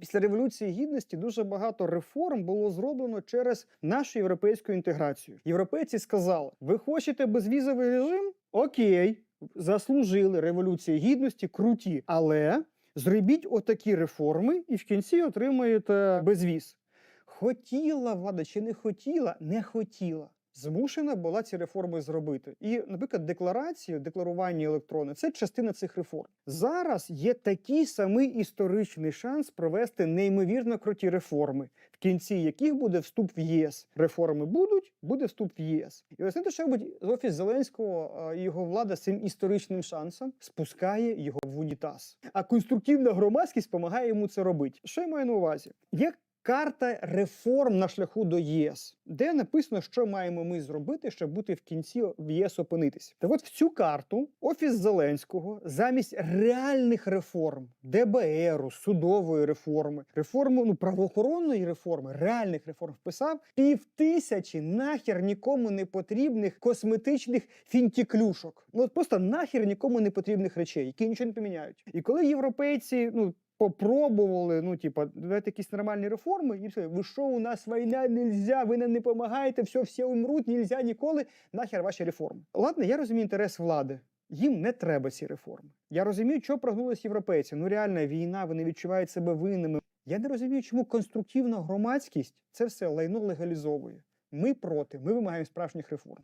Після революції гідності дуже багато реформ було зроблено через нашу європейську інтеграцію. Європейці сказали: ви хочете безвізовий режим? Окей, заслужили революції гідності, круті, але зробіть отакі реформи, і в кінці отримаєте безвіз. Хотіла влада чи не хотіла, не хотіла. Змушена була ці реформи зробити. І, наприклад, декларації, декларування електронне це частина цих реформ. Зараз є такий самий історичний шанс провести неймовірно круті реформи, в кінці яких буде вступ в ЄС. Реформи будуть, буде вступ в ЄС. І ось знаєте, що робить офіс Зеленського його влада з цим історичним шансом спускає його в унітаз. А конструктивна громадськість допомагає йому це робити. Що я маю на увазі? Є карта реформ на шляху до ЄС, де написано, що маємо ми зробити, щоб бути в кінці в ЄС опинитись. Так от в цю карту офіс Зеленського замість реальних реформ ДБРу, судової реформи, реформи ну правоохоронної реформи, реальних реформ вписав півтисячі нахер нікому не потрібних косметичних фінтіклюшок. Ну от просто нахер нікому не потрібних речей, які нічого не поміняють. І коли європейці ну. Попробували, ну, типа, давайте якісь нормальні реформи, і все, ви що, у нас війна нельзя, ви нам не допомагаєте, все, всі умруть, нельзя ніколи. Нахер ваші реформи. Ладно, я розумію інтерес влади. Їм не треба ці реформи. Я розумію, що прогнулись європейці. Ну реальна війна, вони відчувають себе винними. Я не розумію, чому конструктивна громадськість це все лайно легалізовує. Ми проти, ми вимагаємо справжніх реформ.